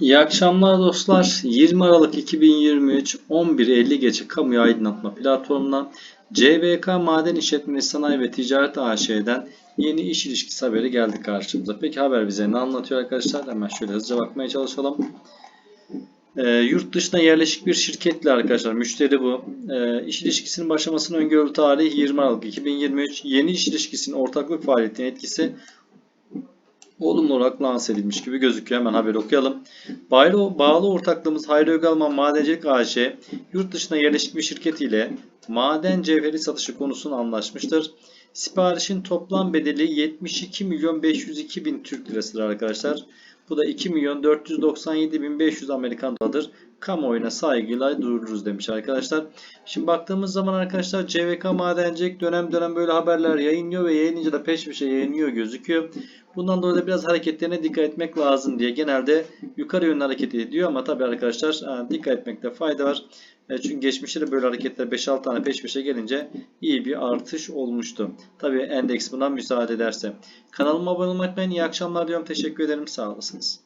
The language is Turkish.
İyi akşamlar dostlar. 20 Aralık 2023 11.50 gece kamuya aydınlatma platformundan CVK Maden İşletmeli Sanayi ve Ticaret AŞ'den yeni iş ilişkisi haberi geldi karşımıza. Peki haber bize ne anlatıyor arkadaşlar? Hemen şöyle hızlıca bakmaya çalışalım. Ee, yurt dışına yerleşik bir şirketle arkadaşlar müşteri bu. Ee, iş ilişkisinin başlamasının öngörülü tarihi 20 Aralık 2023. Yeni iş ilişkisinin ortaklık faaliyetine etkisi olumlu olarak lanse edilmiş gibi gözüküyor. Hemen haberi okuyalım. Bağlı, bağlı ortaklığımız Hayri Ögalman Madencilik AŞ yurt dışına yerleşik bir şirket ile maden cevheri satışı konusunu anlaşmıştır. Siparişin toplam bedeli 72 milyon 502 bin Türk lirasıdır arkadaşlar. Bu da 2 milyon 497 bin 500 Amerikan dolarıdır. Kamuoyuna saygıyla duyururuz demiş arkadaşlar. Şimdi baktığımız zaman arkadaşlar CVK Madencilik dönem dönem böyle haberler yayınlıyor ve yayınlayınca da peş peşe yayınlıyor gözüküyor. Bundan dolayı da biraz hareketlerine dikkat etmek lazım diye genelde yukarı yönlü hareket ediyor ama tabii arkadaşlar dikkat etmekte fayda var. E, Çünkü geçmişte de böyle hareketler 5-6 tane peş peşe gelince iyi bir artış olmuştu. Tabii endeks buna müsaade ederse. Kanalıma abone olmayı unutmayın. İyi akşamlar diyorum. Teşekkür ederim. Sağ olasınız.